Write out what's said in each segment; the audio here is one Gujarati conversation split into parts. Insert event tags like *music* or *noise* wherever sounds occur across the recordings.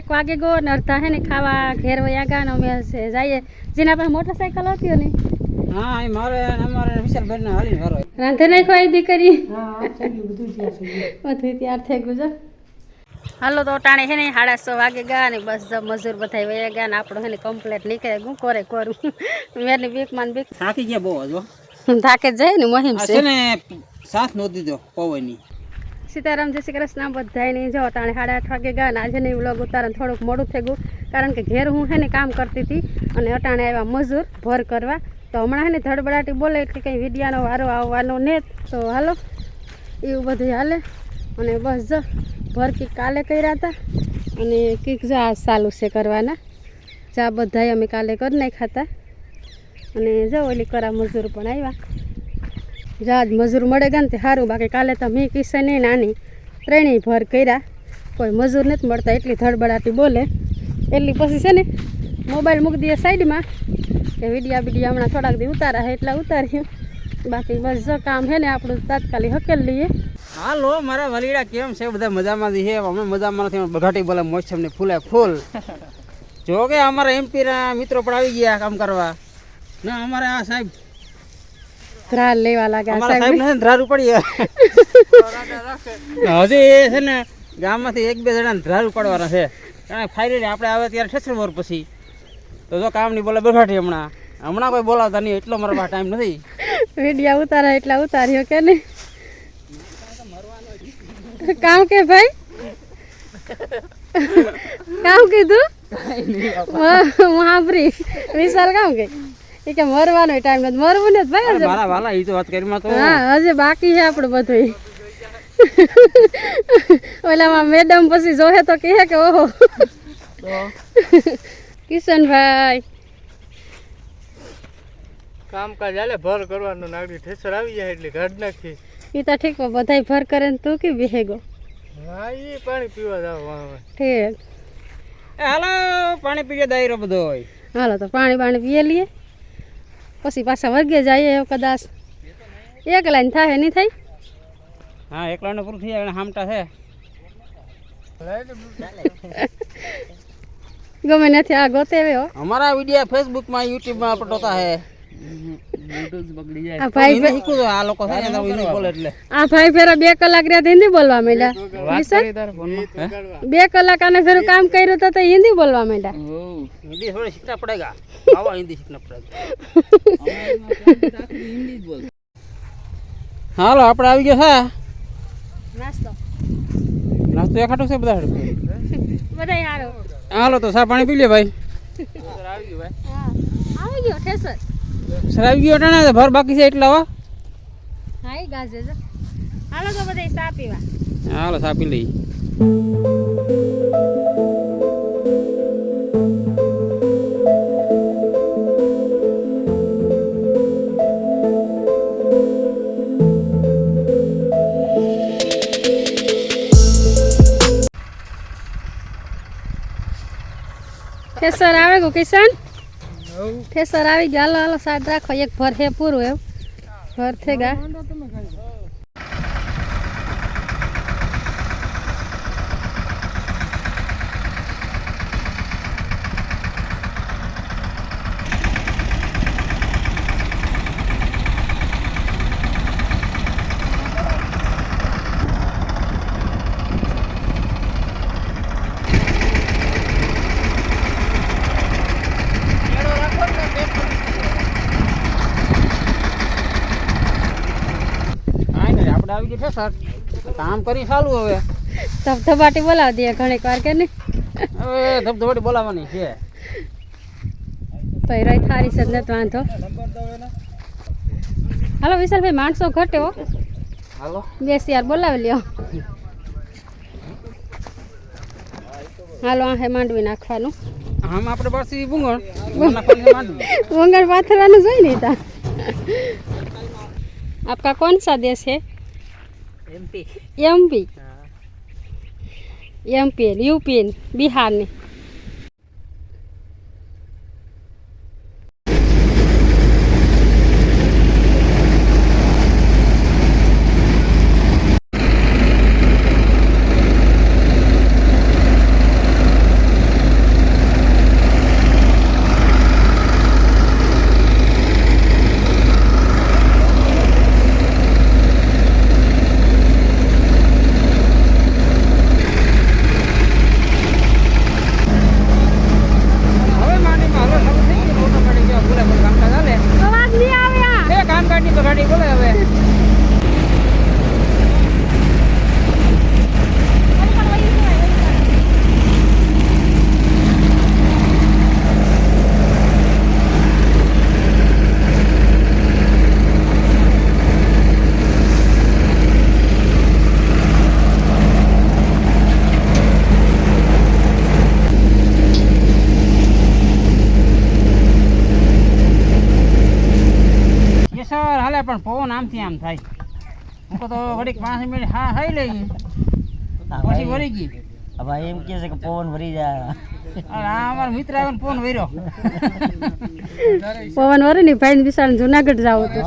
એક વાગે ગયો ને અડધા હે ને ખાવા ઘેર વયા ગયા ને અમે જઈએ. જેના પાસે મોટરસાઇકલ હતી ને હા એ મારે અમારે વિશાલ વિશાલભાઈ ને હાલી વારો રાંધે નાખો એ દીકરી બધું તૈયાર થઈ ગયું. હાલો તો ટાણે હે ને સાડા સો વાગે ગયા ને બસ મજૂર બધા વયા ગયા ને આપણો હે ને કમ્પ્લેટ નીકળે. હું કરે કરું? મેં બીક માન બીક. થાકી ગયા બહુ હજુ. થાકે જાય ને મહિમ છે. છે ને સાથ નો દીધો પવનની. સીતારામ, જય શ્રી કૃષ્ણ. બધાય નહીં જો ટાણે સાડા આઠ વાગે ગયા ને આજે નહીં વ્લોગ ઉતારણ થોડુંક મોડું થઈ ગયું. કારણ કે ઘેર હું હે ને કામ કરતી હતી અને અટાણે આવ્યા મજૂર ભર કરવા. તો હમણાં હે ને ધડબડાટી બોલે એટલે કંઈ વિડિયાનો વારો આવવાનો ને તો હાલો, એવું બધું હાલે. અને બસ જો ભર કંઈક કાલે કર્યા હતા. અને કંઈક જો આ ચાલુ છે કરવાના. જા બધાય અમે કાલે કરી નાખ્યા હતા. અને જો ઓલી કરા મજૂર પણ આવ્યા. જાજ મજૂર મળે ગયા ને તે સારું બાકી કાલે તો મેં નહીં, નાની ત્રણેય ભર કર્યા. કોઈ મજૂર નથી મળતા, એટલી ધડબડાટી બોલે. એટલી પછી છે ને, મોબાઈલ મૂકી દઈએ સાઈડમાં. કે વિડીયા બીડિયા હમણાં થોડાક દી ઉતારા હે, એટલા ઉતાર્યું બાકી બસ જો કામ છે ને, આપણું તાત્કાલિક હકેલ લઈએ. હાલો, મારા વલીડા કેમ છે? બધા મજામાં છે. અમે મજામાં નથી બઘાટી બોલે મોસમ ને ફૂલે ફૂલ. જો કે અમારા એમપી ના મિત્રો પણ આવી ગયા કામ કરવા. ના, અમારે આ સાહેબ ધ્રાલ લેવા લાગ્યા અમારા સાહેબ ને ધ્રાર પડી હજી એ છે ને ગામમાંથી એક બે જણા ધ્રાર ઉપાડવાના છે. કારણ કે ફાઇનલી આપણે આવે ત્યારે ઠેસર વર પછી. તો જો કામ નહીં બોલે બઘાટી હમણાં. હમણાં કોઈ બોલાવતા નહીં એટલો મારા પાસે ટાઈમ નથી. વિડિયા ઉતારા એટલા ઉતાર્યો કે નહીં? કામ કે ભાઈ? કામ કીધું? હું સાંભળી વિશાલ કામ કે? એ કે મરવાનો ટાઈમ નથી. મરવું નથી ભાઈ. મારા વાલા એ તો વાત કરીમાં તો. હા હજી બાકી છે આપણું બધું ઓલામાં મેડમ પછી જોહે તો કહે કે ઓહો. કિશનભાઈ. કામકાજ આલે ભર કરવાનું નાગડી ઠેસર આવી જાય એટલે ઘર નાખી. એ તો ઠીક બધાય ભર કરે ને તું કે બેહેગો હા એ પાણી પીવા જાવ ઠીક. હાલો પાણી પીજે દાયરો બધો હોય હાલો તો પાણી પાણી પીએ લઈએ. પછી પાછા વર્ગે જઈએ કદાચ. એક લાઈન થાય નહીં થાય? હા એકલાને પૂરું થઈ જાય હામટા છે. ગમે નથી આ ગોતે અમારા વીડિયો ફેસબુકમાં યુટ્યુબમાં અપલોડ હોતા હે. આ ભાઈ આ લોકો એટલે. આ ભાઈ ફેરા બે કલાક બોલવા બે કલાક આને ફેરું કામ કર્યું તો હિન્દી બોલવા માંડ્યા. હાલો આપણે આવી ગયો હા? નાસ્તો. એ ખાટો છે બધા બધા હાલો તો સા પાણી પી લે ભાઈ. આવી ગયો ભાઈ. આવી ગયો ઠેસર સર ગયો ગયો તો ભર બાકી છે એટલા હો. હા ઈ ગાજે હાલો તો ચા પીવા. હાલો સા પી લઈ કેસર આવે ગો કિશન ઠેસર આવી ગયા. હાલો હાલો સાઈડ રાખો. એક ભર હે પૂરું એમ. ભર થઈ ગયા કાંઈ નહીં સાઠ કામ કરી ચાલુ હવે. ધબધબાટી બોલાવી દઈએ ઘણીક વાર કે નહીં? હવે ધબધબાટી બોલાવવાની છે. તો રહી થારી છે નથી વાંધો. હાલો વિશાલભાઈ માણસો ઘટ્યો હાલો. બેસી યાર બોલાવી લ્યો. હાલો આહે માંડવી નાખવાનું. આમ આપણે પાછી ભૂંગણ ભૂંગણ પાથરવાનું જોઈ નહીં તા. આપકા કોણ સા દેશ હે? એમપી એમપી એમપી યુપી બિહારની પણ આમથી આમ થાય. હું તો ઘડીક પાંચ મિનિટ હા ખાઈ લઈ પછી વળી ગઈ. હવે એમ કે છે કે પવન ભરી જાય. અમારો મિત્ર આવ્યો ને ફોન વર્યો. *laughs* પવન વરી ને ભાઈ વિશાળ જુનાગઢ જાવ હતું.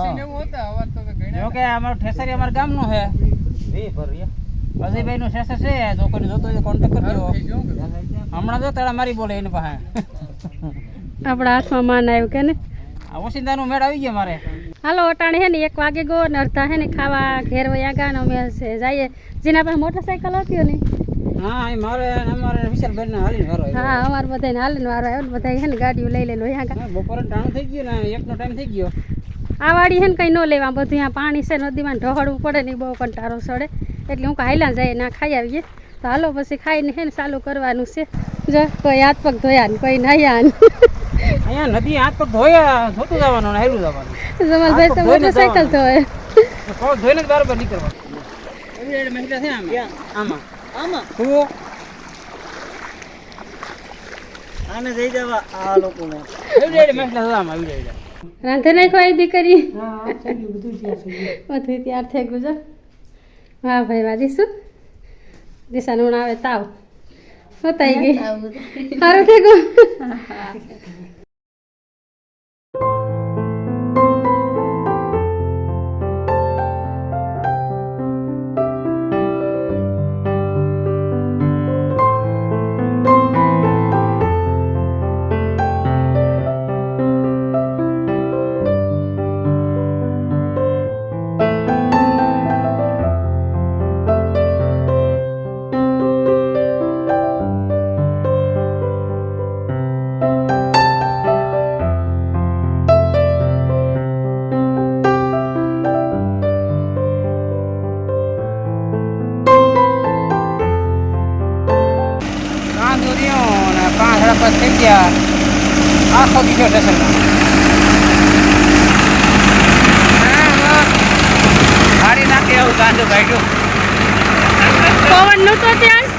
જો કે અમારો ઠેસરી અમારા ગામનો છે. અજયભાઈ નું ઠેસર છે જો કોઈ જોતો હોય તો કોન્ટેક્ટ કરજો હમણાં જો મારી બોલે એની પાસે. આપણા હાથમાં માન આવ્યું કે ને? ઓસિંદાનું મેળ આવી ગયો મારે. હાલો અટાણે હે ને એક વાગે ગયો ને અડધા હે ને ખાવા ઘેર વયા ગયા ને અમે જઈએ. જેના પાસે મોટરસાઇકલ હતી ને હા એ મારે અમારે વિશાલભાઈ ને હાલીને વારો હા અમારે બધાને હાલીને વારો આવ્યો ને બધા હે ને ગાડીઓ લઈ લઈને વયા ગયા બપોરે ટાણું થઈ ગયું ને એકનો ટાઈમ થઈ ગયો. આ વાડી હે ને કંઈ ન લેવા બધું અહીંયા પાણી છે નદીમાં ઢોળવું પડે ને બહુ કંટારો સડે. એટલે હું હાઈલા જાય ના ખાઈ આવીએ. તો હાલો પછી ખાઈને હે ને ચાલુ કરવાનું છે. જો કોઈ હાથ પગ ધોયા ને કોઈ નાહ્યા ને. અહીંયા નદી હાથ પગ ધોયા ધોતું જવાનું ને હાયલું જવાનું. જમાલભાઈ તો મોટરસાઇકલ ધોવે પગ ધોઈને જ બરાબર નીકળવાનું. એવી રીતે મહિલા છે આમાં? આમાં. આમાં? તું આને જઈ દેવા આ લોકોને. એવી રીતે મહિલા છે આમાં રાંધે નાખો આવી દીકરી. બધું તૈયાર થઈ ગયું છે હા ભાઈ વાજી શું દિશા આવે તાવ. ગઈ. સારું થઈ ગયું. *laughs* ને પાંચ થઈ ગયા આખો દીધો સ્ટેશનમાં ગાડી નાખી આવું કાંદો કાઢ્યો પવન નહોતો ત્યાં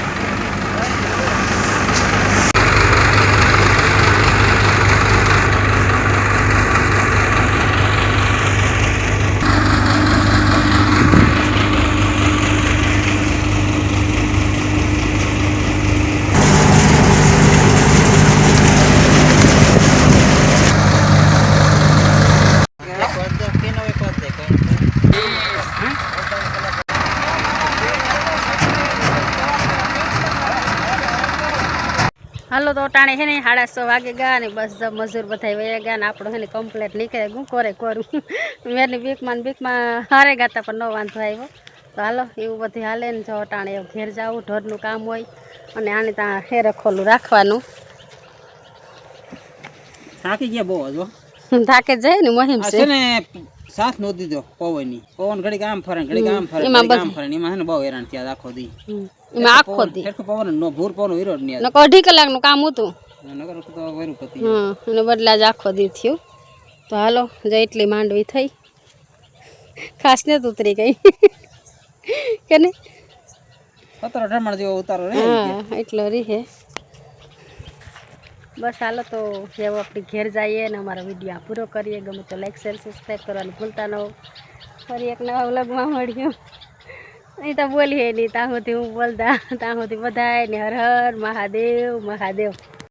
હાલો તો ટાણે છે ને સાડા છ વાગે ગયા ને બસ મજૂર બધા વયા ગયા ને આપણો છે ને કમ્પ્લેટ નીકળે હું કરે કરું? મેરની બીકમાં બીકમાં હારે ગાતા પણ ન વાંધો આવ્યો. તો હાલો એવું બધું હાલે ને જો ટાણે ઘેર જાવું ઢોરનું કામ હોય અને આને ત્યાં હેરે ખોલું રાખવાનું. થાકી ગયા બહુ હજુ. થાકે જાય ને મહિમ છે. છે ને સાથ નો દીધો પવનની. પવન ઘડીક આમ ફરે ઘડી ઘડીક આમ ફરે ને આમ ફરે એમાં હે ને બહુ હેરાન થયા આખો દી. એમાં આખો દી. હેરખો પવન નો ભૂર પવન હીરો નકર અઢી કલાકનું કામ હતું. નગર તો વેરું પતિ હા અને બદલા જ આખો દી થયું. તો હાલો જે એટલી માંડવી થઈ. ખાસ ને ઉતરી ગઈ. કે નહીં? સતર અઢાર જેવો ઉતારો રે હા એટલો રીહે. બસ હાલો તો જેવો આપણે ઘેર જઈએ ને અમારો વીડિયો પૂરો કરીએ. ગમે તો લાઈક શેર સબસ્ક્રાઈબ કરવાનું ભૂલતા ન ફરી એક નવા વ્લોગમાં મળ્યો અહીં તો બોલીએ નહીં, ત્યાં સુધી હું બોલતા, ત્યાં સુધી બધાય ને હર હર મહાદેવ મહાદેવ.